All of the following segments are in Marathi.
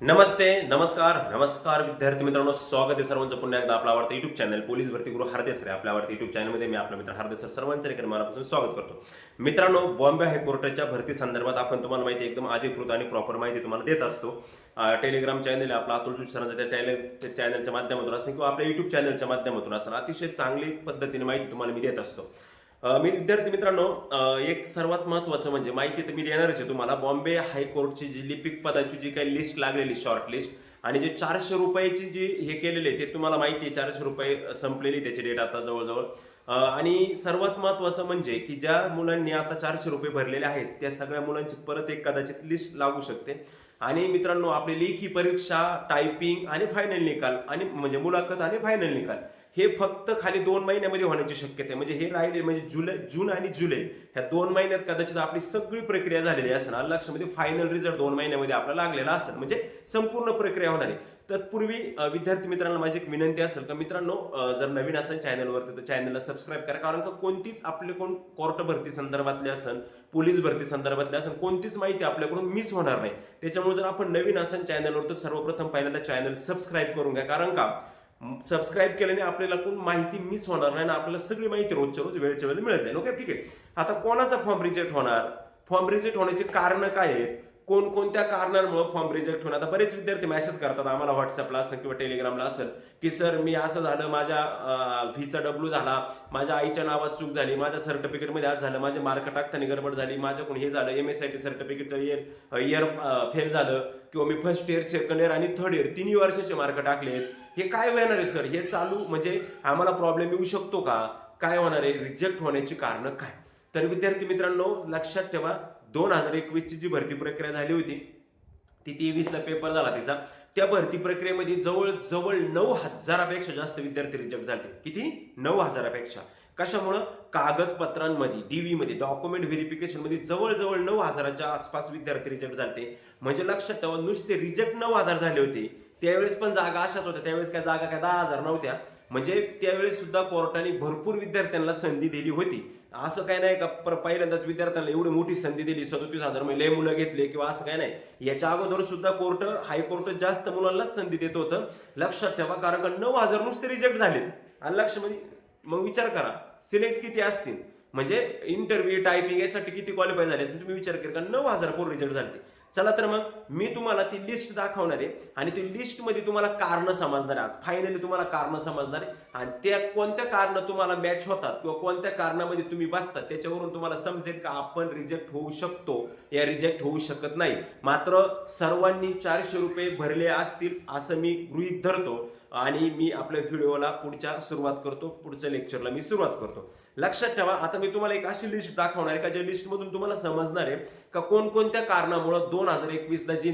नमस्ते नमस्कार नमस्कार विद्यार्थी मित्रांनो स्वागत आहे सर्वांचं पुन्हा एकदा आपला आवडतं युट्यूब चॅनल पोलीस भरती गुरु हरदेसरे आपल्या आवडतं युट्यूब चॅनलमध्ये मी आपला मित्र हरदेसर सर्वांचं सर्वांच्या मनापासून स्वागत करतो. मित्रांनो बॉम्बे हायकोर्टाच्या भरती संदर्भात आपण तुम्हाला माहिती एकदम अधिकृत आणि प्रॉपर माहिती तुम्हाला देत असतो. टेलिग्राम चॅनल आपला अतुल जोशी सरांचा त्या टेले- चॅनलच्या माध्यमातून असेल किंवा आपल्या युट्यूब चॅनलच्या माध्यमातून असेल अतिशय चांगली पद्धतीने माहिती तुम्हाला मी देत असतो. मी विद्यार्थी मित्रांनो एक सर्वात महत्वाचं म्हणजे माहिती तर मी देणारच आहे तुम्हाला. बॉम्बे हायकोर्टची जी लिपिक पदाची जी काही लिस्ट लागलेली शॉर्ट लिस्ट आणि जे चारशे रुपयाची जी हे केलेले ते तुम्हाला माहिती आहे चारशे रुपये संपलेली त्याची डेट आता जवळजवळ. आणि सर्वात महत्वाचं म्हणजे की ज्या मुलांनी आता चारशे रुपये भरलेले आहेत त्या सगळ्या मुलांची परत एक कदाचित लिस्ट लागू शकते. आणि मित्रांनो आपली लेखी परीक्षा टायपिंग आणि फायनल निकाल आणि म्हणजे मुलाखत आणि फायनल निकाल हे फक्त खाली दोन महिन्यामध्ये होण्याची शक्यता आहे. म्हणजे हे राहिले म्हणजे जुलै जून आणि जुलै ह्या दोन महिन्यात कदाचित आपली सगळी प्रक्रिया झालेली असेल. लक्षामध्ये फायनल रिझल्ट दोन महिन्यामध्ये आपला लागलेला असेल. म्हणजे संपूर्ण प्रक्रिया होणार आहे. तत्पूर्वी विद्यार्थी मित्रांना माझी एक विनंती असेल का मित्रांनो जर नवीन असेल चॅनलवरती तर चॅनलला सबस्क्राईब करा. कारण का कोणतीच आपले कोण कोर्ट भरती संदर्भातले असेल पोलीस भरती संदर्भातली असेल कोणतीच माहिती आपल्याकडून मिस होणार नाही. त्याच्यामुळे जर आपण नवीन असेल चॅनलवर तर सर्वप्रथम पहिल्यांदा चॅनल सबस्क्राईब करून घ्या. कारण का? सबस्क्राईब केल्याने आपल्याला कोण माहिती मिस होणार नाही ना आपल्याला सगळी माहिती रोजच्या रोज वेळच्या वेळेला मिळत जाईल. ओके ठीक आहे. आता कोणाचा फॉर्म रिजेक्ट होणार? फॉर्म रिजेक्ट होण्याची कारणं काय आहेत? कोणकोणत्या कारणांमुळे फॉर्म रिजेक्ट होणार? आता बरेच विद्यार्थी मॅसेज करतात आम्हाला व्हॉट्सअपला असेल किंवा टेलिग्रामला असेल की सर मी असं झालं माझ्या व्हीचा डब्ल्यू झाला माझ्या आईच्या नावात चूक झाली माझ्या सर्टिफिकेटमध्ये आज झालं माझे मार्क टाकताना गडबड झाली माझ्याकडून हे झालं एम एस आय टी सर्टिफिकेटचं इयर इयर फेल झालं किंवा मी फर्स्ट इयर सेकंड इयर आणि थर्ड इयर तिन्ही वर्षाचे मार्क टाकलेत. हे काय होणार आहे सर हे चालू म्हणजे आम्हाला प्रॉब्लेम येऊ शकतो का? काय होणार आहे? रिजेक्ट होण्याची कारणं काय? तर विद्यार्थी मित्रांनो लक्षात ठेवा दोन हजार एकवीसची जी भरती प्रक्रिया झाली होती ती तेवीसला पेपर झाला तिचा. त्या भरती प्रक्रियेमध्ये जवळ जवळ नऊ हजारापेक्षा जास्त विद्यार्थी रिजेक्ट झाले. किती? नऊ हजारापेक्षा. कशामुळं? कागदपत्रांमध्ये डीव्ही मध्ये डॉक्युमेंट व्हेरिफिकेशनमध्ये जवळजवळ नऊ हजाराच्या आसपास विद्यार्थी रिजेक्ट झाले. म्हणजे लक्षात ठेवा नुसते रिजेक्ट नऊ हजार झाले होते. त्यावेळेस पण जागा अशाच होत्या. त्यावेळेस काय जागा काय दहा हजार नव्हत्या. म्हणजे त्यावेळेस सुद्धा कोर्टाने भरपूर विद्यार्थ्यांना संधी दिली होती. असं काय नाही का पर- पहिल्यांदाच विद्यार्थ्यांना एवढी मोठी संधी दिली. सदोतीस हजार म्हणजे लय मुलं घेतले किंवा असं काय नाही. याच्या अगोदर सुद्धा कोर्ट हायकोर्ट जास्त मुलांनाच संधी देत होतं. लक्षात ठेवा कारण का नऊ हजार नुसते रिजेक्ट झालेत. आणि लक्षमध्ये म्हणजे, मग विचार करा. सिलेक्ट किती असतील? म्हणजे इंटरव्ह्यू टायपिंग यासाठी किती क्वालिफाय झाले असेल तुम्ही विचार करा नऊ हजार पोर रिजेक्ट झाले चला तर मग मी तुम्हाला ती लिस्ट दाखवणार आहे. आणि ती लिस्टमध्ये तुम्हाला कारण समजणार आहे आज. फायनली तुम्हाला कारण समजणार आहे. आणि त्या कोणत्या कारण तुम्हाला मॅच होतात किंवा कोणत्या कारणामध्ये तुम्ही बसतात त्याच्यावरून तुम्हाला समजेल का आपण रिजेक्ट होऊ शकतो? या रिजेक्ट होऊ शकत नाही. मात्र सर्वांनी चारशे रुपये भरले असतील असं मी गृहीत धरतो. आणि मी आपल्या व्हिडिओला पुढच्या सुरुवात करतो. पुढच्या लेक्चरला मी सुरुवात करतो. लक्षात ठेवा आता मी तुम्हाला एक अशी लिस्ट दाखवणार आहे का ज्या लिस्टमधून तुम्हाला समजणार आहे का कोणकोणत्या कारणामुळं दोन हजार एकवीसला जी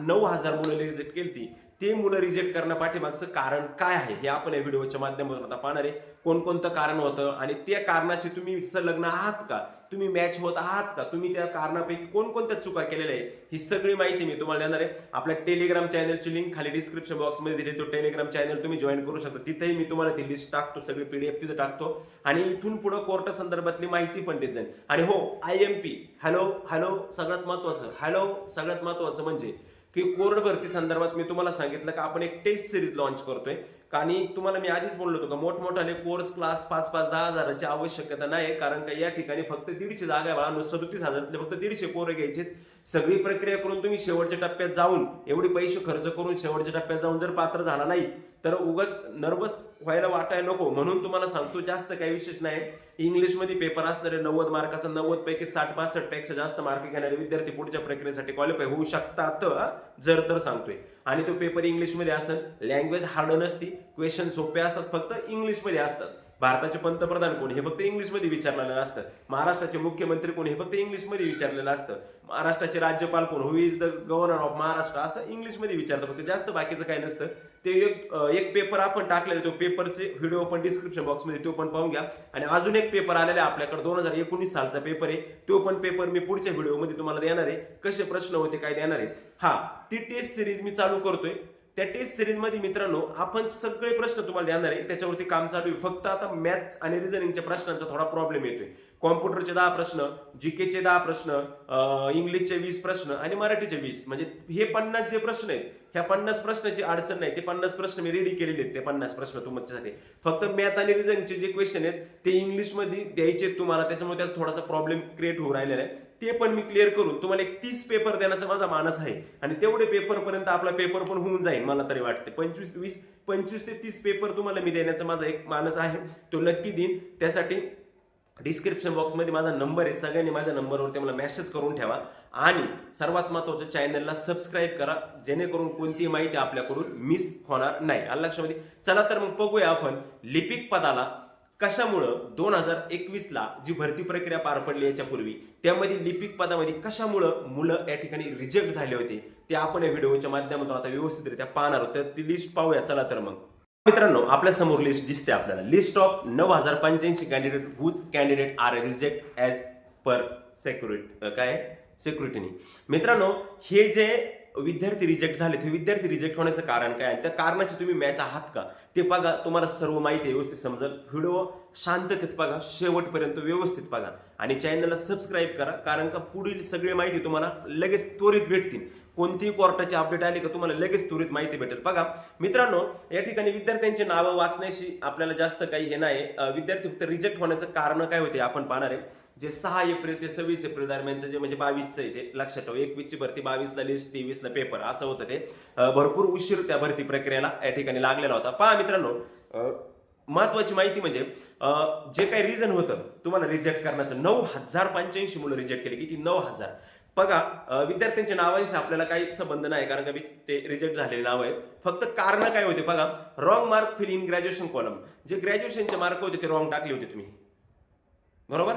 नऊ हजार मुलं रिजेक्ट केली ते मुलं रिजेक्ट करणं पाठीमागचं कारण काय आहे? हे आपण या व्हिडिओच्या माध्यमातून आता पाहणार आहे. कोणकोणतं कारण होतं आणि त्या कारणाशी तुम्ही संलग्न आहात का? तुम्ही मॅच होत आहात का? तुम्ही त्या कारणापैकी कोणकोणत्या चुका केलेल्या आहेत? ही सगळी माहिती मी तुम्हाला देणार आहे. आपल्या टेलिग्राम चॅनलची लिंक खाली डिस्क्रिप्शन बॉक्समध्ये दिली तो टेलिग्राम चॅनल तुम्ही जॉईन करू शकता. तिथेही मी तुम्हाला ती लिस्ट टाकतो सगळी पीडीएफ तिथे टाकतो. आणि इथून पुढे कोर्टा संदर्भातली माहिती पण देत जाईल आणि हो I M P hello hello सगळ्यात महत्वाचं. हॅलो सगळ्यात महत्वाचं म्हणजे की कोर्ट भरती संदर्भात मी तुम्हाला सांगितलं का आपण एक टेस्ट सिरीज लॉन्च करतोय. आणि तुम्हाला मी आधीच बोललो होतो का मोठमोठाले कोर्स क्लास पाच पाच दहा हजाराची आवश्यकता नाही कारण का या ठिकाणी फक्त दीडशे जागा आहे. बाळा सदतीस हजारातले फक्त दीडशे पोरं घ्यायचे सगळी प्रक्रिया करून तुम्ही शेवटच्या टप्प्यात जाऊन एवढे पैसे खर्च करून शेवटच्या टप्प्यात जाऊन जर पात्र झाला नाही तर उगाच नर्वस व्हायला वाटायला नको. म्हणून तुम्हाला सांगतो जास्त काही विशेष नाही. इंग्लिशमध्ये पेपर असणारे नव्वद मार्काचा नव्वद पैकी साठ पासष्टपेक्षा जास्त मार्क घेणारे विद्यार्थी पुढच्या प्रक्रियेसाठी क्वालिफाय होऊ शकतात. जर तर सांगतोय. आणि तो पेपर इंग्लिशमध्ये असेल. लँग्वेज हार्ड नसती. क्वेश्चन सोपे असतात. फक्त इंग्लिशमध्ये असतात. भारताचे पंतप्रधान कोण? हे फक्त इंग्लिशमध्ये विचारलेलं असतं. महाराष्ट्राचे मुख्यमंत्री कोण? हे फक्त इंग्लिशमध्ये विचारलेलं असतं. महाराष्ट्राचे राज्यपाल कोण? Who is the governor of Maharashtra असं इंग्लिशमध्ये विचारतं. फक्त जास्त बाकीचं काही नसतं. ते एक एक पेपर आपण टाकलेला तो पेपरचे व्हिडिओ पण डिस्क्रिप्शन बॉक्समध्ये तो पण पाहून घ्या. आणि अजून एक पेपर आलेला आहे आपल्याकडे. दोन हजार एकोणीस सालचा पेपर आहे. तो पण पेपर मी पुढच्या व्हिडिओमध्ये तुम्हाला देणार आहे. कसे प्रश्न होते काय देणार आहे. हा ती टेस्ट सिरीज मी चालू करतोय. त्या टेस्ट सिरीजमध्ये मित्रांनो आपण सगळे प्रश्न तुम्हाला देणार आहे. त्याच्यावरती काम चालू आहे. फक्त आता मॅथ आणि रिझनिंगच्या प्रश्नांचा थोडा प्रॉब्लेम येतोय. कॉम्प्युटरचे दहा प्रश्न जीकेचे दहा प्रश्न इंग्लिशचे वीस प्रश्न आणि मराठीचे वीस. म्हणजे हे पन्नास जे प्रश्न आहेत ह्या पन्नास प्रश्नाची अडचण नाही. ते पन्नास प्रश्न मी रेडी केलेले आहेत ते पन्नास प्रश्न तुमच्यासाठी. फक्त मॅथ आणि रिझनिंगचे जे क्वेश्चन आहेत ते इंग्लिशमध्ये द्यायचे आहेत तुम्हाला. त्याच्यामुळे त्याचा थोडासा प्रॉब्लेम क्रिएट होऊ राहिलेला आहे. ते पण मी क्लिअर करून तुम्हाला एक तीस पेपर देण्याचा माझा मानस आहे. आणि तेवढे पेपरपर्यंत आपला पेपर पण होऊन जाईल मला तरी वाटते पंचवीस वीस पंचवीस ते तीस पेपर तुम्हाला मी देण्याचा माझा एक मानस आहे. तो नक्की देईन. त्यासाठी डिस्क्रिप्शन बॉक्समध्ये माझा नंबर आहे. सगळ्यांनी माझ्या नंबरवरती मला मेसेज करून ठेवा. आणि सर्वात महत्त्वाचं चॅनलला सबस्क्राईब करा. जेणेकरून कोणतीही माहिती आपल्याकडून मिस होणार नाही. आलं लक्षामध्ये? चला तर मग बघूया आपण लिपिक पदाला कशामुळं दोन हजार एकवीसला जी भरती प्रक्रिया पार पडली याच्यापूर्वी त्यामध्ये लिपिक पदामध्ये कशामुळं मुलं या ठिकाणी रिजेक्ट झाले होते ते आपण या व्हिडिओच्या माध्यमातून आता व्यवस्थितरित्या पाहणार आहोत. तर ती लिस्ट पाहूया. चला तर मग. मित्रांनो आपल्यासमोर लिस्ट दिसते आपल्याला. लिस्ट ऑफ नऊ हजार पंच्याऐंशी candidate whose candidate are reject as per security काय? सेक्युरिटीनी मित्रांनो हे जे विद्यार्थी रिजेक्ट झाले ते विद्यार्थी रिजेक्ट होण्याचं कारण काय आणि त्या कारणाची तुम्ही मॅच आहात का? ते बघा तुम्हाला सर्व माहिती आहे व्यवस्थित समजेल? व्हिडिओ शांततेत बघा शेवटपर्यंत व्यवस्थित बघा. आणि चॅनलला सबस्क्राईब करा कारण का पुढील सगळी माहिती तुम्हाला लगेच त्वरित भेटतील. कोणतीही कोर्टाची अपडेट आली का तुम्हाला लगेच त्वरित माहिती भेटेल. बघा मित्रांनो या ठिकाणी विद्यार्थ्यांची नावं वाचण्याशी आपल्याला जास्त काही हे नाही विद्यार्थी फक्त रिजेक्ट होण्याचं कारण काय होते? आपण पाहणार आहे. जे सहा एप्रिल ते सव्वीस एप्रिल दरम्यानचं जे म्हणजे बावीसचं आहे ते लक्षात ठेवा. एकवीसची भरती बावीसला लिस्ट तेवीसला पेपर असं होतं ते. भरपूर उशीर त्या भरती प्रक्रियेला या ठिकाणी लागलेला होता. पहा मित्रांनो महत्वाची माहिती म्हणजे जे काही रिझन होतं तुम्हाला रिजेक्ट करण्याचं नऊ हजार पंच्याऐंशी मुलं रिजेक्ट केली. किती? नऊ हजार. बघा विद्यार्थ्यांच्या नावांशी आपल्याला काही संबंध नाही कारण का ते रिजेक्ट झालेले नाव आहेत. फक्त कारण काय होते बघा. Wrong mark fill in graduation column जे ग्रॅज्युएशनचे मार्क होते ते रॉंग टाकले होते तुम्ही. बरोबर?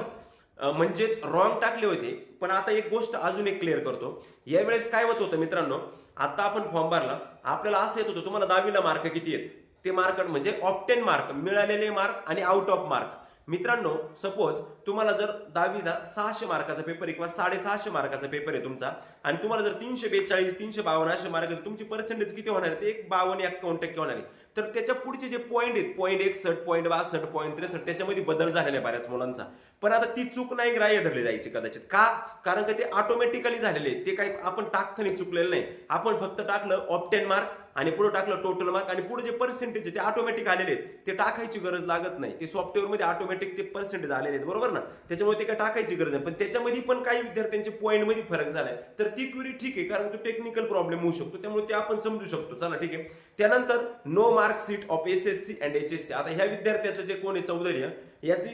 म्हणजेच रॉंग टाकले होते. पण आता एक गोष्ट अजून एक क्लिअर करतो. यावेळेस काय होत होतं मित्रांनो? आता आपण फॉर्म भरला. आपल्याला असं येत होतं तुम्हाला दहावीला मार्क किती आहेत? ते मार्क म्हणजे ऑप्टेन मार्क मिळालेले मार्क आणि आउट ऑफ मार्क मित्रांनो सपोज तुम्हाला जर दहावीला सहाशे मार्काचा पेपर आहे किंवा साडेसहाशे मार्काचा पेपर आहे तुमचा आणि तुम्हाला जर तीनशे बेचाळीस तीनशे बावन्न असे मार्क तुमची पर्सेंटेज किती होणार आहे? ते एक बावन्न एक्कावन्न टक्के होणार आहे. तर त्याच्या पुढचे जे पॉईंट आहेत पॉईंट एकसठ पॉईंट बासष्ट पॉईंट त्रेसष्ट त्याच्यामध्ये बदल झालेला आहे बऱ्याच मुलांचा. पण आता ती चूक नाही ग्राह्य धरली जायची कदाचित. का? कारण का ते ऑटोमॅटिकली झालेले आहेत. ते काही आपण टाकताना चुकलेलं नाही. आपण फक्त टाकलं ऑप्टेन मार्क आणि पुढे टाकलं टोटल मार्क आणि पुढे जे पर्सेंटेज आहे ते ऑटोमॅटिक आलेले आहेत. ते टाकायची गरज लागत नाही. ते सॉफ्टवेअरमध्ये ऑटोमॅटिक ते पर्सेंटेज आलेले आहेत. बरोबर ना? त्याच्यामुळे ते काय टाकायची गरज नाही. पण त्याच्यामध्ये पण काही विद्यार्थ्यांचे पॉईंटमध्ये फरक झालाय. तर ती क्युरी ठीक आहे कारण तो टेक्निकल प्रॉब्लेम होऊ शकतो. त्यामुळे ते आपण समजू शकतो. चला ठीक आहे. त्यानंतर no mark sheet of S S C and H S C आता ह्या विद्यार्थ्याचं जे कोण आहे चौधरी याची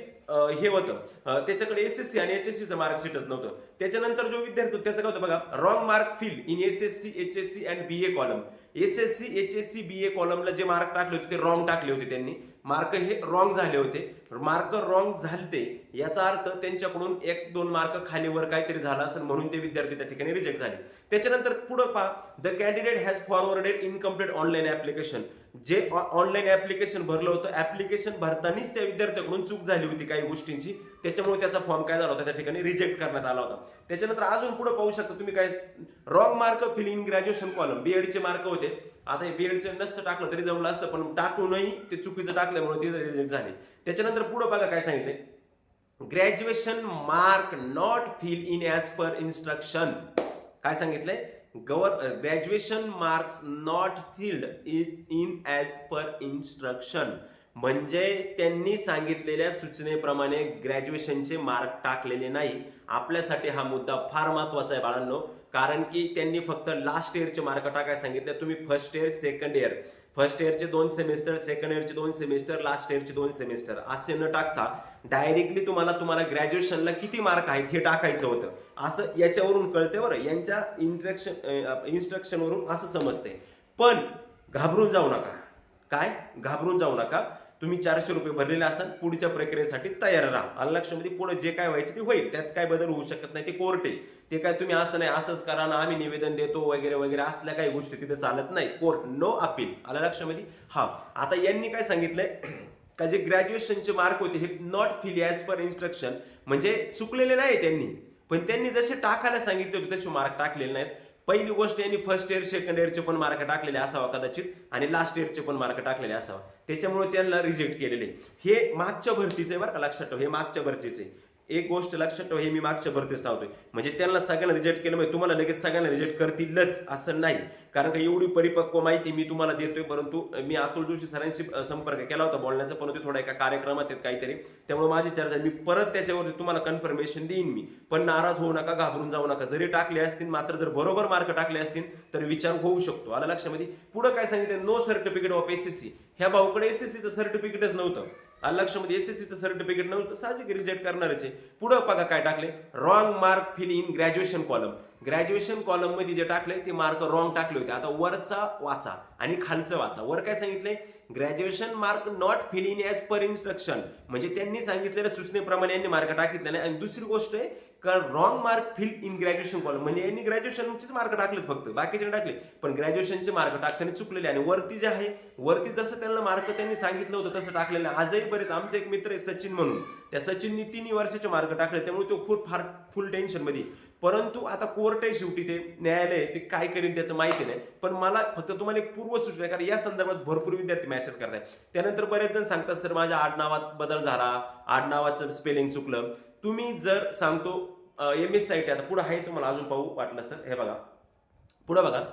हे होतं. त्याच्याकडे एस एस सी आणि एच एस सीचं मार्क सीटच नव्हतं. त्याच्यानंतर जो विद्यार्थी त्याचं काय होतं बघा wrong mark fill in S S C H S C and B A column S S C H S C B A कॉलमला जे मार्क टाकले होते ते रॉंग टाकले होते त्यांनी. मार्क हे रॉंग झाले होते. मार्क रॉंग झालते याचा अर्थ त्यांच्याकडून एक दोन मार्क खालीवर काहीतरी झाला असेल म्हणून ते विद्यार्थी त्या ठिकाणी रिजेक्ट झाले. त्याच्यानंतर पुढं पहा the candidate has forwarded incomplete online application जे ऑनलाईन ऍप्लिकेशन भरलं होतं ऍप्लिकेशन भरतानाच त्या विद्यार्थ्याकडून चूक झाली होती काही गोष्टींची. त्याच्यामुळे त्याचा फॉर्म काय झाला होता त्या ठिकाणी रिजेक्ट करण्यात आला होता. त्याच्यानंतर अजून पुढे पाहू शकता तुम्ही काय wrong mark filling graduation column बीएडचे mark होते. आता हे बीएडचे नसतं टाकलं तरी जमलं असतं पण टाकूनही ते चुकीचं टाकलं म्हणून तिथे रिजेक्ट झाले. त्याच्यानंतर पुढं बघा काय सांगितलंय. Graduation mark not fill in as per instruction काय सांगितलंय? गव्हर graduation marks not filled is in as per instruction म्हणजे त्यांनी सांगितलेल्या सूचनेप्रमाणे ग्रॅज्युएशनचे मार्क टाकलेले नाही. आपल्यासाठी हा मुद्दा फार महत्त्वाचा आहे बाळांनो. कारण की त्यांनी फक्त लास्ट इयरचे मार्क टाकायला सांगितले. तुम्ही first year second year first इयरचे दोन सेमिस्टर सेकंड इयरचे दोन सेमिस्टर लास्ट इयरचे दोन सेमिस्टर असे न टाकता डायरेक्टली तुम्हाला तुम्हाला ग्रॅज्युएशनला किती मार्क आहेत हे टाकायचं होतं. असं याच्यावरून कळते बरं. यांच्या इंट्रक्शन इन्स्ट्रक्शनवरून असं समजते पण घाबरून जाऊ नका. काय? घाबरून जाऊ नका. तुम्ही चारशे रुपये भरलेले असाल पुढच्या प्रक्रियेसाठी तयार राहा. अनलक्षमध्ये लक्षामध्ये पुढे जे काय व्हायचे ते होईल. त्यात काय बदल होऊ शकत नाही ते कोर्टे ते काय तुम्ही असं नाही असंच करा ना आम्ही निवेदन देतो वगैरे वगैरे असल्या काही गोष्टी तिथे चालत नाही. कोर्ट नो अपील आलं लक्षामध्ये? हा. आता यांनी काय सांगितलंय? का जे ग्रॅज्युएशनचे मार्क होते हे not fill as per instruction म्हणजे चुकलेले नाही त्यांनी पण त्यांनी जसे टाकायला सांगितले होते तसे मार्क टाकलेले नाहीत. पहिली गोष्ट यांनी फर्स्ट इयर सेकंड इयरचे पण मार्क टाकलेले असावा कदाचित आणि लास्ट इयरचे पण मार्क टाकलेले असावा. त्याच्यामुळे त्यांना रिजेक्ट केलेले. हे मागच्या भरतीचे बरं का लक्षात ठेव हे मागच्या भरतीचे एक गोष्ट लक्षात ठेवा हे मी मागच्या भरतीच लावतोय म्हणजे त्यांना सगळ्यांना रिजेक्ट केलं म्हणजे तुम्हाला लगेच सगळ्यांना रिजेक्ट करतीलच असं नाही. कारण का एवढी परिपक्व माहिती मी तुम्हाला देतोय परंतु मी अतुल जोशी सरांशी संपर्क केला होता बोलण्याचा परंतु थोडा एका कार्यक्रमात आहेत काहीतरी. त्यामुळे माझी चर्चा आहे. मी परत त्याच्यावरती तुम्हाला कन्फर्मेशन देईन मी. पण नाराज होऊ नका घाबरून जाऊ नका. जरी टाकले असतील मात्र जर बरोबर मार्क टाकले असतील तर विचार होऊ शकतो. आला लक्षामध्ये? पुढे काय सांगितलं नो सर्टिफिकेट ऑफ एसएससी ह्या भाऊकडे एसएससीचं सर्टिफिकेटच नव्हतं. आलं लक्षामध्ये सीचं सर्टिफिकेट नव्हतं. साहजिक रिजेक्ट करणारच आहे. पुढं बघा काय टाकले wrong mark fill in graduation column graduation कॉलममध्ये जे टाकले ते मार्क रॉंग टाकले होते. आता वरचा वाचा आणि खालचं वाचा. वर काय सांगितलंय? Graduation mark not fill in as per instruction म्हणजे त्यांनी सांगितलेल्या सूचनेप्रमाणे यांनी मार्क टाकितले नाही. आणि दुसरी गोष्ट आहे कारण wrong mark fill in graduation column म्हणजे यांनी ग्रॅज्युएशनचेच मार्क टाकलेत फक्त. बाकीचे टाकले. पण ग्रॅज्युएशनचे मार्क टाकताना चुकलेले आणि वरती जे आहे वरती जसं त्यांना मार्क त्यांनी सांगितलं होतं तसं टाकलेलं आजही बरेच आमचे एक मित्र आहे सचिन म्हणून. त्या सचिननी तिन्ही वर्षाचे मार्क टाकले. त्यामुळे तो खूप फार फुल टेन्शनमध्ये. परंतु आता कोर्ट आहे शेवटी ते न्यायालय ते काय करीन त्याचं माहिती नाही. पण मला फक्त तुम्हाला एक पूर्व सूचना आहे कारण या संदर्भात भरपूर विद्यार्थी मॅसेज करताय त्यानंतर बरेच जण सांगतात सर माझ्या आडनावात बदल झाला. आडनावाचं स्पेलिंग चुकलं. तुम्ही जर सांगतो एम एस साईट आता पुढे आहे तुम्हाला अजून पाहू वाटलं तर हे बघा. पुढे बघा.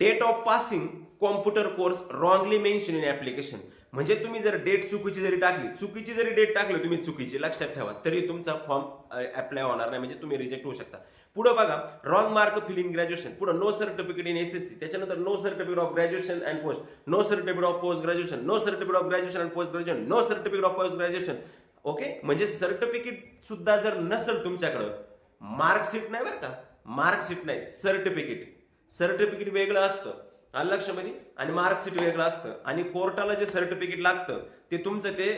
Date of passing computer course wrongly mention in application म्हणजे तुम्ही जर डेट चुकीची जरी टाकली चुकीची जरी डेट टाकली तुम्ही चुकीची. लक्षात ठेवा. तरी तुमचा फॉर्म अप्लाय होणार नाही. म्हणजे तुम्ही रिजेक्ट होऊ शकता. पुढे बघा. Wrong mark fill in graduation पुढे no certificate in S S C त्याच्यानंतर no certificate of graduation and post no certificate of post graduation no certificate of graduation and post graduation no certificate of post graduation okay म्हणजे सर्टिफिकेट सुद्धा जर नसेल तुमच्याकडं मार्कशीट नाही बरं का? मार्कशीट नाही. सर्टिफिकेट सर्टिफिकेट वेगळं असतं. आलं लक्षामध्ये आणि मार्कशीट वेगळं असतं. आणि कोर्टाला जे सर्टिफिकेट लागतं ते तुमचं ते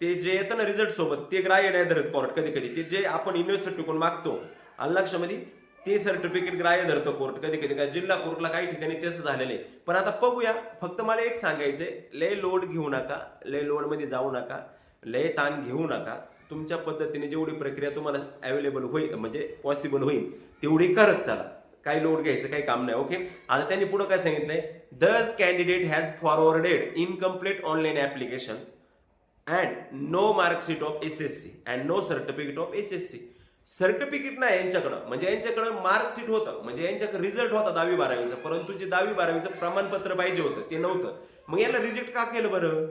ते जे येतं ना रिझल्ट सोबत ते ग्राह्य नाही धरत कोर्ट कधी कधी. ते जे आपण युनिव्हर्सिटी कोण मागतो आलं लक्षामध्ये ते सर्टिफिकेट ग्राह्य धरतो कोर्ट कधी कधी. काय जिल्हा कोर्टला काही ठिकाणी तसं झालेलं आहे. पण आता बघूया. फक्त मला एक सांगायचंय. लय लोड घेऊ नका. लय लोडमध्ये जाऊ नका. लय ताण घेऊ नका. तुमच्या पद्धतीने जेवढी प्रक्रिया तुम्हाला अवेलेबल होईल म्हणजे पॉसिबल होईल तेवढी करत चला. काही लोड घ्यायचं काही काम नाही ओके आता त्यांनी पुढे काय सांगितलंय? The candidate has forwarded incomplete online application and no marksheet of S S C and no certificate of H S C certificate नाही यांच्याकडं. म्हणजे यांच्याकडं मार्कशीट होतं. म्हणजे यांच्याकडे रिझल्ट होता दहावी बारावीचा. परंतु जे दहावी बारावीचं प्रमाणपत्र पाहिजे होतं ते नव्हतं. मग यांना रिजेक्ट का केलं बरं?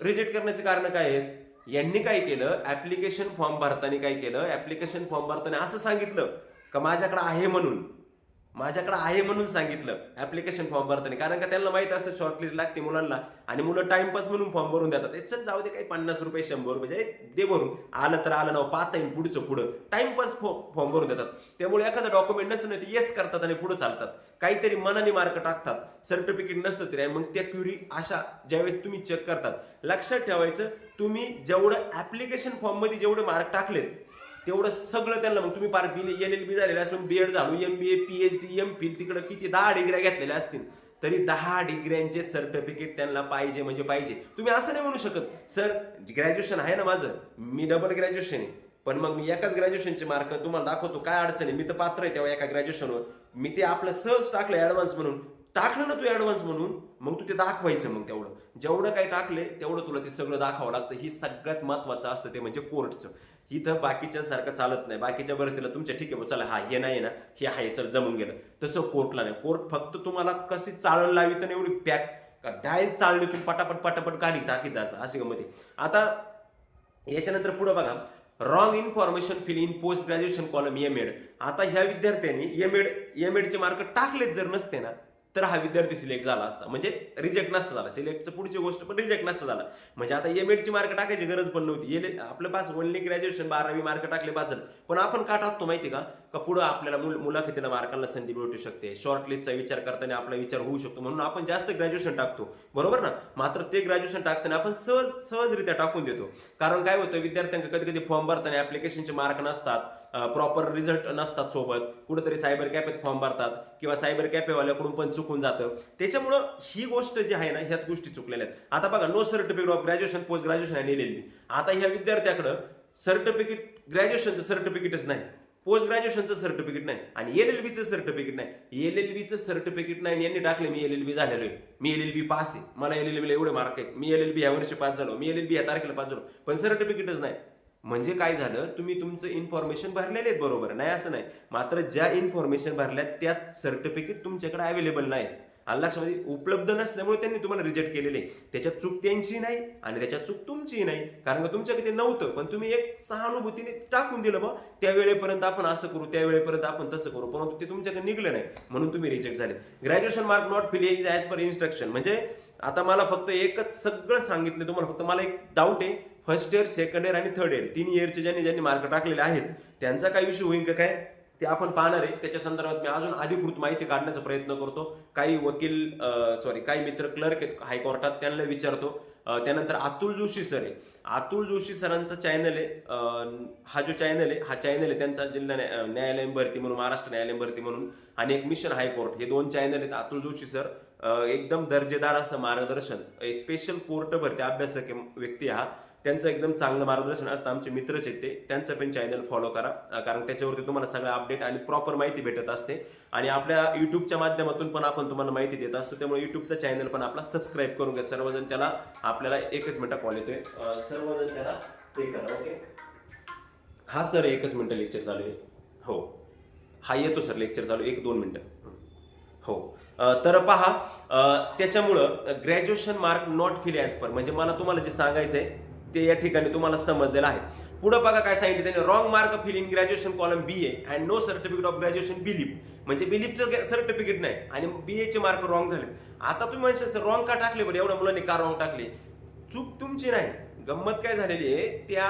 रिजेक्ट करण्याचे कारण काय आहेत? यांनी काय केलं? ऍप्लिकेशन फॉर्म भरताना काय केलं? ऍप्लिकेशन फॉर्म भरताना असं सांगितलं का माझ्याकडे आहे म्हणून. माझ्याकडे आहे म्हणून सांगितलं. ऍप्लिकेशन फॉर्म भरताना. कारण का त्यांना माहीत असतं शॉर्टलिस्ट लागते मुलांना. आणि मुलं टाइमपास म्हणून फॉर्म भरून देतात. ए, चल जाऊ दे काही पन्नास रुपये शंभर रुपये दे भरून. आलं तर आलं ना पाहता येईल पुढचं पुढं. टाइमपास फॉर्म भरून देतात. त्यामुळे एखादं डॉक्युमेंट नसतं ना ते येस करतात आणि पुढे चालतात. काहीतरी मनाने मार्क टाकतात. सर्टिफिकेट नसतं तरी. मग त्या क्युरी अशा ज्यावेळेस तुम्ही चेक करतात. लक्षात ठेवायचं तुम्ही जेवढं ऍप्लिकेशन फॉर्ममध्ये जेवढे मार्क टाकलेत तेवढं सगळं त्यांना मग तुम्ही power B L L B झालेलं असून बी एड झालो M B A P H D M Phil तिकडं किती दहा डिग्र्या घेतलेल्या असतील तरी दहा डिग्र्यांचे सर्टिफिकेट त्यांना पाहिजे म्हणजे पाहिजे. तुम्ही असं नाही म्हणू शकत सर ग्रॅज्युएशन आहे ना माझं मी डबल ग्रॅज्युएशन आहे पण मग मी एकाच ग्रॅज्युएशनचे मार्क तुम्हाला दाखवतो काय अडचण आहे? मी तर पात्र आहे तेव्हा एका ग्रॅज्युएशनवर मी ते आपलं सहज टाकलं ऍडव्हान्स म्हणून टाकलं ना तू ऍडव्हान्स म्हणून मग तू ते दाखवायचं मग तेवढं. जेवढं काही टाकले तेवढं तुला ते सगळं दाखवावं लागतं. ही सगळ्यात महत्वाचं असतं ते म्हणजे कोर्टचं इथं बाकीच्या सारखं चालत नाही. बाकीच्या भरतीला तुमच्या ठीक आहे बुवा, चला हा हे नाही ना हे आहे चल जमून गेलं. तसं कोर्टला नाही. कोर्ट फक्त तुम्हाला कशी चाळण लावी तर एवढी पॅक का डायरेक्ट चालली तुम्ही पटापट पटापट काढी टाकी जातात अशी गमती आता याच्यानंतर पुढं बघा. Wrong information fill in post graduation column M Ed आता ह्या विद्यार्थ्यांनी एम एड एम एडचे मार्क टाकलेच जर नसते ना तर हा विद्यार्थी सिलेक्ट झाला असता. म्हणजे रिजेक्ट नसता झाला. सिलेक्टचं पुढची गोष्ट पण रिजेक्ट नसता झाला. म्हणजे आता एम एडची मार्क टाकायची गरज पण नव्हती. येले आपलं पास ओनली ग्रॅज्युएशन बारावी मार्क टाकले पाचल. पण आपण का टाकतो माहिती का? का पुढं आपल्याला मुल मुलाखतीला मार्कांना संधी भेटू शकते. शॉर्ट लिस्टचा विचार करताना आपला विचार होऊ शकतो. म्हणून आपण जास्त ग्रॅज्युएशन टाकतो. बरोबर ना? मात्र ते ग्रॅज्युएशन टाकताना आपण सहज सहजरित्या टाकून देतो. कारण काय होतं? विद्यार्थ्यांना कधी कधी फॉर्म भरताना ऍप्लिकेशनचे मार्क नसतात. प्रॉपर रिझल्ट नसतात सोबत. कुठेतरी सायबर कॅफेत फॉर्म भरतात किंवा सायबर कॅफेवाल्याकडून पण चुकून जातं. त्याच्यामुळं ही गोष्ट जी आहे ना ह्याच गोष्टी चुकलेल्या आहेत. आता बघा no certificate of graduation post graduation आहे एल आता ह्या विद्यार्थ्याकडं सर्टिफिकेट ग्रॅज्युएशनचं सर्टिफिकेटच नाही. पोस्ट ग्रॅज्युएशनचं सर्टिफिकेट नाही. आणि एल एल बीचं सर्टिफिकेट नाही. एल एल बीचं सर्टिफिकेट नाही यांनी टाकले मी एल एल बी झालेलो आहे. मी एल एल बी पास आहे. मला एल एल बीला एवढे मार्क आहेत. मी एल एल बी ह्या वर्षी पास झालो. मी एल एल बी ह्या तारखेला पास झालो. पण सर्टिफिकेटच नाही. म्हणजे काय झालं? तुम्ही तुमचं इन्फॉर्मेशन भरलेले आहेत बरोबर. नाही असं नाही. मात्र ज्या इन्फॉर्मेशन भरल्यात त्यात सर्टिफिकेट तुमच्याकडे अवेलेबल नाही आणि लक्षामध्ये उपलब्ध नसल्यामुळे त्यांनी तुम्हाला रिजेक्ट केलेले. त्याच्यात चूक त्यांची नाही आणि त्याच्यात चूक तुमची नाही. कारण का तुमच्याकडे ते नव्हतं. पण तुम्ही एक सहानुभूतीने टाकून दिलं बा त्यावेळेपर्यंत आपण असं करू त्या वेळेपर्यंत आपण तसं करू. परंतु ते तुमच्याकडे निघलं नाही. म्हणून तुम्ही रिजेक्ट झाले. Graduation mark not fill is as per instruction म्हणजे आता मला फक्त एकच सगळं सांगितलं. तुम्हाला फक्त मला एक डाऊट आहे. फर्स्ट इयर सेकंड इयर आणि थर्ड इयर तीन इयरचे ज्यांनी ज्यांनी मार्क टाकलेले आहेत त्यांचा काय इश्यू होईल का काय? ते आपण पाहणार आहे. त्याच्या संदर्भात मी अजून अधिकृत माहिती काढण्याचा प्रयत्न करतो. काही वकील सॉरी काही मित्र क्लर्क आहेत हायकोर्टात त्यांना विचारतो. त्यानंतर अतुल जोशी सर आहे. अतुल जोशी सरांचा चॅनल आहे. हा जो चॅनल आहे हा चॅनल आहे त्यांचा जिल्हा न्यायालयीन भरती म्हणून महाराष्ट्र न्यायालयीन भरती म्हणून आणि एक मिशन हायकोर्ट हे दोन चॅनल आहेत अतुल जोशी सर एकदम दर्जेदार असं मार्गदर्शन. स्पेशल कोर्ट भरती अभ्यासक व्यक्ती हा. त्यांचं एकदम चांगलं मार्गदर्शन असतं. आमचे मित्रच आहेत ते. त्यांचं पण चॅनल फॉलो करा. कारण त्याच्यावरती तुम्हाला सगळं अपडेट आणि प्रॉपर माहिती भेटत असते. आणि आपल्या युट्यूबच्या माध्यमातून पण आपण तुम्हाला माहिती देत असतो. त्यामुळे युट्यूबचा चॅनल पण आपला सबस्क्राईब करून घ्या. सर्वजण त्याला आपल्याला एकच मिनटं कॉल येतोय. सर्वजण त्याला ते करा ओके हा सर एकच मिनटं लेक्चर चालू आहे. हो. हा येतो सर लेक्चर चालू. आहे. एक दोन मिनटं. हो. तर पहा त्याच्यामुळं graduation mark not fill as per म्हणजे मला तुम्हाला जे सांगायचं आहे ते या ठिकाणी तुम्हाला समजलेलं आहे. पुढं बघा काय सांगितलं त्याने wrong mark fill in graduation column B A and no certificate of graduation belief म्हणजे बिलीपचं सर्टिफिकेट नाही आणि बी एचे मार्क रॉंग झाले आता तुम्ही म्हणशाल रॉंग का टाकले बरं? एवढ्या मुलांनी का रॉंग टाकले? चूक तुमची नाही. गंमत काय झालेली आहे? त्या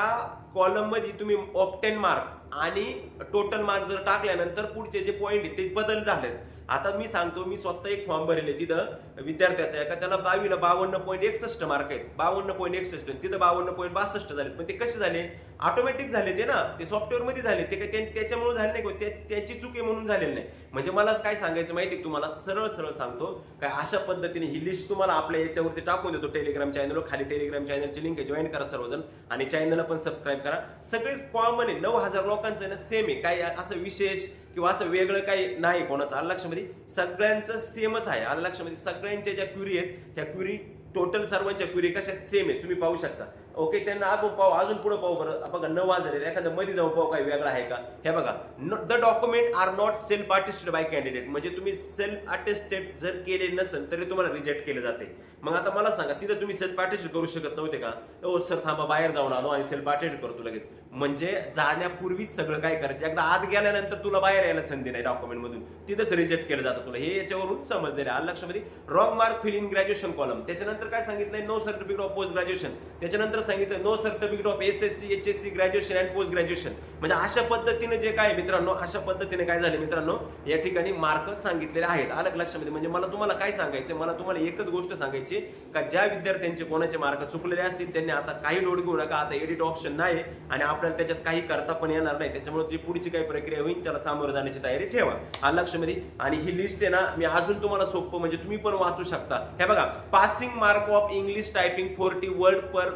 कॉलममध्ये तुम्ही ऑप्टेन मार्क आणि टोटल मार्क जर टाकल्यानंतर पुढचे जे पॉईंट आहेत ते बदल झालेत. आता मी सांगतो मी स्वतः एक फॉर्म भरले तिथं विद्यार्थ्याचा आहे का त्याला दहावीला बावन्न पॉईंट एकसष्ट मार्क आहेत. बावन्न पॉईंट एकसष्ट तिथं बावन्न पॉईंट बासष्ट झालेत. पण ते कसे झाले? ऑटोमॅटिक झाले ते ना. ते सॉफ्टवेअरमध्ये झाले. ते काही त्याच्यामुळे झाले नाही किंवा त्याची चूक आहे म्हणून झालेली नाही. म्हणजे मला काय सांगायचं माहिती आहे तुम्हाला? सरळ सरळ सांगतो. काय अशा पद्धतीने ही लिस्ट तुम्हाला आपल्या याच्यावरती टाकून देतो. टेलिग्राम चॅनलवर हो, खाली टेलिग्राम चॅनलची लिंक आहे. जॉईन करा सर्वजण. आणि चॅनलला पण सबस्क्राईब करा. सगळेच कॉमन आहे. नऊ हजार लोकांचं आहे ना सेम आहे. काय असं विशेष किंवा असं वेगळं काही नाही कोणाचं. आलं लक्षामध्ये सगळ्यांचं सेमच आहे. आलं लक्षामध्ये सगळ्यांच्या ज्या क्युरी आहेत त्या क्युरी टोटल सर्वांच्या क्युरी कशा सेम आहे तुम्ही पाहू शकता. ओके त्यांना आपण पाहू अजून पुढे पाहू बरं. बघा नऊ वाजले एखादं मध्ये जाऊन पाहू काय वेगळा आहे का? हे बघा the document are not self attested by candidate म्हणजे तुम्ही सेल्फ अटेस्टेड जर केले नसेल तरी तुम्हाला रिजेक्ट केले जाते. मग आता मला सांगा तिथं तुम्ही सेल्फ अटेस्टेड करू शकत नव्हते का? ओ सर थांबा बाहेर जाऊन आलो आणि सेल्फ अटेस्टेड करतो लगेच. म्हणजे जाण्यापूर्वीच सगळं काय करायचं? एकदा आत गेल्यानंतर तुला बाहेर यायला संधी नाही डॉक्युमेंट मधून. तिथंच रिजेक्ट केलं जातं तुला. हे याच्यावरून समजलेलं आहे लक्षामध्ये? Wrong mark fill in graduation column त्याच्यानंतर काय सांगितलंय? No certificate of post graduation त्याच्यानंतर सांगितलं no certificate of S S C H S C graduation and post graduation म्हणजे अशा पद्धतीने जे काय मित्रांनो अशा पद्धतीने काय झाले मित्रांनो या ठिकाणी मार्क सांगितलेले आहेत. अलग लक्षामध्ये? म्हणजे मला तुम्हाला काय सांगायचं मला तुम्हाला एकच गोष्ट सांगायची का ज्या विद्यार्थ्यांचे कोणाचे मार्क चुकलेले असतील त्यांनी आता काही लोड घेऊ नका. आता एडिट ऑप्शन नाही आणि आपल्याला त्याच्यात काही करता पण येणार नाही. त्याच्यामुळे जी पुढची काही प्रक्रिया होईल त्याला सामोरं जाण्याची तयारी ठेवा. हा लक्षामध्ये? आणि ही लिस्ट आहे ना मी अजून तुम्हाला सोपं म्हणजे तुम्ही पण वाचू शकता. हे बघा passing mark of English typing forty word per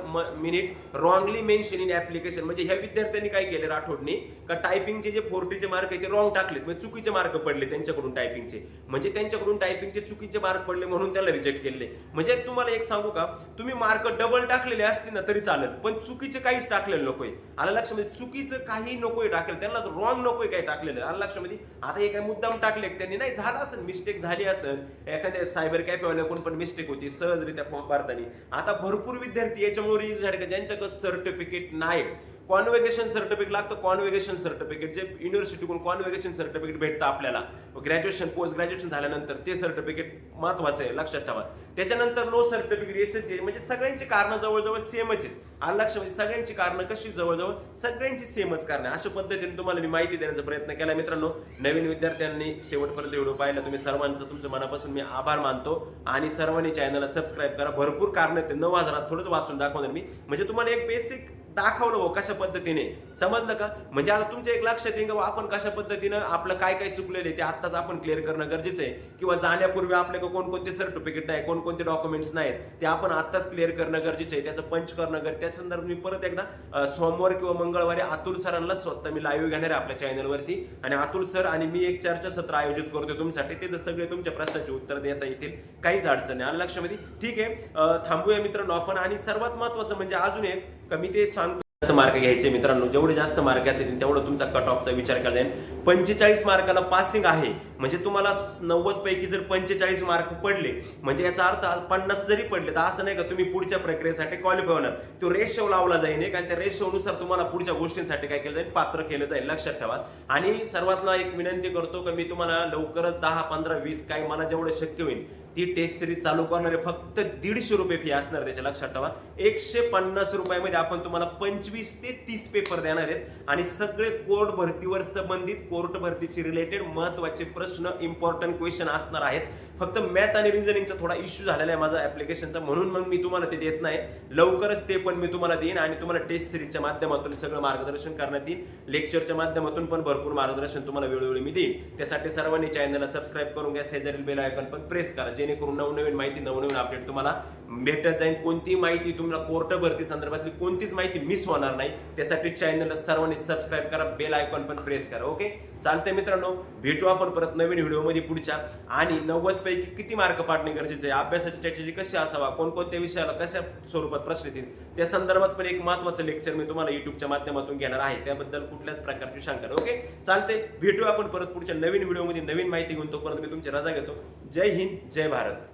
minute wrongly mention in application म्हणजे ह्या विद्यार्थ्यांनी काय केले राठोडनी? का टायपिंगचे जे फोर्टीचे मार्क आहे ते रॉंग टाकलेत. म्हणजे चुकीचे मार्क पडले त्यांच्याकडून टायपिंगचे म्हणजे त्यांच्याकडून टायपिंगचे चुकीचे मार्क पडले म्हणून त्याला रिजेक्ट केले. म्हणजे तुम्हाला एक सांगू का? तुम्ही मार्क डबल टाकलेले असतील ना तरी चालत पण चुकीचे काहीच टाकलेलं नकोय. आलं लक्षामध्ये म्हणजे चुकीचं काही नकोय टाकलं त्यांना रॉंग नकोय काही टाकलेलं. आलं लक्षामध्ये म्हणजे आता हे काय मुद्दाम टाकले त्यांनी? नाही झालं असेल. मिस्टेक झाली असेल. एखाद्या सायबर कॅफेवाल्या कोण पण मिस्टेक होती सहजरित्या फॉर्म भरताना. आता भरपूर विद्यार्थी याच्यामुळे रिजेक्ट झाले का? ज्यांच्याकडे सर्टिफिकेट नाही कॉन्व्हेकेशन सर्टिफिकेट लागतं कॉन्व्हेकेशन सर्टिफिकेट. जे युनिव्हर्सिटीकडून कॉन्व्हेकेशन सर्टिफिकेट भेटतं आपल्याला ग्रॅज्युएशन पोस्ट ग्रॅज्युएशन झाल्यानंतर ते सर्टिफिकेट महत्वाचं आहे लक्षात ठेवा. त्याच्यानंतर नो सर्टिफिकेट एस एस म्हणजे सगळ्यांची कारणं जवळजवळ सेमच आहेत. आणि लक्ष म्हणजे सगळ्यांची कारणं कशी जवळजवळ? सगळ्यांची सेमच कारणं अशा पद्धतीने तुम्हाला मी माहिती देण्याचा प्रयत्न केला. मित्रांनो नवीन विद्यार्थ्यांनी शेवटपर्यंत व्हिडिओ पाहिला. तुम्ही सर्वांचं तुमचं मनापासून मी आभार मानतो. आणि सर्वांनी चॅनलला सबस्क्राईब करा. भरपूर कारण आहेत नऊ हजारात थोडंच वाचून दाखवणार मी. म्हणजे तुम्हाला एक बेसिक दाखवलं हो कशा पद्धतीने. समजलं का? म्हणजे आता तुमच्या एक लक्षात येईल का आपण कशा पद्धतीनं आपलं काय काय चुकलेलं आहे ते आत्ताच आपण क्लिअर करणं गरजेचं आहे. किंवा जाण्यापूर्वी आपल्याकडे कोणकोणते सर्टिफिकेट नाही कोणकोणते डॉक्युमेंट्स नाहीत ते आपण आत्ताच क्लिअर करणं गरजेचं आहे. त्याचं पंच करणं गरजे त्या संदर्भात मी परत एकदा सोमवार किंवा मंगळवारी अतुल सरांना स्वतः मी लाईव्ह घेणार आहे आपल्या चॅनलवरती आणि अतुल सर आणि मी एक चर्चासत्र आयोजित करतो तुमच्यासाठी. ते सगळे तुमच्या प्रश्नाचे उत्तर देता येतील. काहीच अडचण नाही. आलं लक्षामध्ये ठीक आहे थांबूया मित्रांनो आपण. आणि सर्वात महत्वाचं म्हणजे अजून एक कमी मी ते सांगतो जास्त मार्क घ्यायचे मित्रांनो. जेवढे जास्त मार्क येतील तेवढं तुमचा कट ऑफचा विचार केला जाईल पंचेचाळीस मार्काला पासिंग आहे. म्हणजे तुम्हाला नव्वद पैकी जर पंचेचाळीस मार्क पडले म्हणजे याचा अर्थ पन्नास जरी पडले तर असं नाही का तुम्ही पुढच्या प्रक्रियेसाठी क्वालिफाय होणार तो रेशो लावला जाईल. कारण त्या त्या रेशोनुसार तुम्हाला पुढच्या गोष्टींसाठी काय केलं जाईल? पात्र केलं जाईल. लक्षात ठेवा. आणि सर्वातला एक विनंती करतो की मी तुम्हाला लवकरच दहा पंधरा वीस काय मला जेवढं शक्य होईल ती टेस्ट सिरीज चालू करणार आहे फक्त दीडशे रुपये फी असणार त्याच्या लक्षात ठेवा. एकशे पन्नास रुपयामध्ये आपण तुम्हाला पंचवीस ते तीस पेपर देणार आहेत. आणि सगळे कोर्ट भरतीवर संबंधित कोर्ट भरतीशी रिलेटेड महत्त्वाचे प्रश्न इम्पॉर्टंट क्वेश्चन असणार आहेत. फक्त मॅथ आणि रिझनिंगचा थोडा इश्यू झालेला आहे माझा ऍप्लिकेशनचा म्हणून मग मी तुम्हाला ते देत नाही. लवकरच ते पण मी तुम्हाला देईन आणि तुम्हाला टेस्ट सिरीजच्या माध्यमातून सगळं मार्गदर्शन करण्यात येईल. लेक्चरच्या माध्यमातून पण भरपूर मार्गदर्शन तुम्हाला वेळोवेळी मी देईन. त्यासाठी सर्वांनी चॅनलला सबस्क्राईब करून घ्या. शेजारील बेल आयकॉन पण प्रेस करा. जेणेकरून नवनवीन माहिती नवनवीन अपडेट तुम्हाला भेटत जाईल कोणतीही माहिती तुम्हाला कोर्ट भरती संदर्भातली कोणतीच माहिती मिस होणार नाही. त्यासाठी चॅनलला सर्वांनी सबस्क्राईब करा बेल आयकॉन पण प्रेस करा ओके चालतंय मित्रांनो भेटू आपण परत नवीन व्हिडिओमध्ये पुढच्या. आणि नव्वद पैकी किती मार्क पाडणे गरजेचे आहे? अभ्यासाची स्ट्रॅटेजी कशी असावा? कोणकोणत्या विषयाला कशा स्वरूपात प्रश्न येतील? त्या संदर्भात पण एक महत्वाचं लेक्चर मी तुम्हाला युट्यूबच्या माध्यमातून घेणार आहे. त्याबद्दल कुठल्याच प्रकारची शंका ओके चालते भेटू आपण परत पुढच्या नवीन व्हिडिओमध्ये. नवीन माहिती घेऊन तोपर्यंत मी तुमची रजा घेतो. जय हिंद जय भारत.